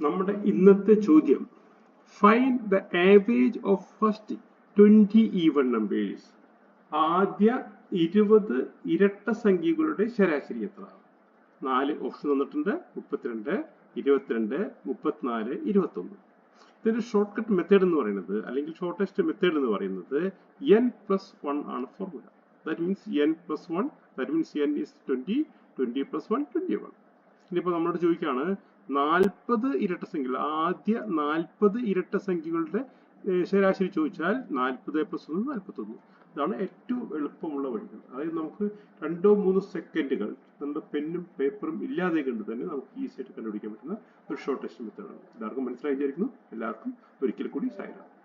നമ്മുടെ ഇന്നത്തെ ചോദ്യം. Find the average of first twenty even numbers ആദ്യ ഇരുപത് ഇരട്ട സംഖ്യകളുടെ ശരാശരി എത്ര? നാല് ഓപ്ഷൻ തന്നിട്ടുണ്ട് മുപ്പത്തിരണ്ട് ഇരുപത്തിരണ്ട് മുപ്പത്തിനാല് ഇരുപത്തി ഇതിന്റെ ഷോർട്ട് കട്ട് മെത്തേഡ് എന്ന് പറയുന്നത് അല്ലെങ്കിൽ ഷോർട്ടസ്റ്റ് മെത്തേഡ് എന്ന് പറയുന്നത് എൻ പ്ലസ് വൺ ആണ് formula that means N plus one that means N is twenty twenty plus one twenty one ഇനിയിപ്പോ നമ്മളോട് ചോദിക്കുകയാണ് നാൽപ്പത് ഇരട്ട സംഖ്യകൾ ആദ്യ നാൽപ്പത് ഇരട്ട സംഖ്യകളുടെ ശരാശരി ചോദിച്ചാൽ നാൽപ്പത് പ്ലസ് ഒന്ന് നാൽപ്പത്തി ഒന്ന് ഇതാണ് ഏറ്റവും എളുപ്പമുള്ള വഴികൾ. അതായത് നമുക്ക് രണ്ടോ മൂന്നോ സെക്കൻഡുകൾ നമ്മുടെ പെന്നും പേപ്പറും ഇല്ലാതെ കണ്ട് തന്നെ നമുക്ക് ഈസി ആയിട്ട് കണ്ടുപിടിക്കാൻ പറ്റുന്ന ഒരു ഷോർട്ടസ്റ്റ് മെത്തേഡാണ് എല്ലാവർക്കും മനസ്സിലായി വിചാരിക്കുന്നു. എല്ലാവർക്കും ഒരിക്കൽ കൂടി സായിരാം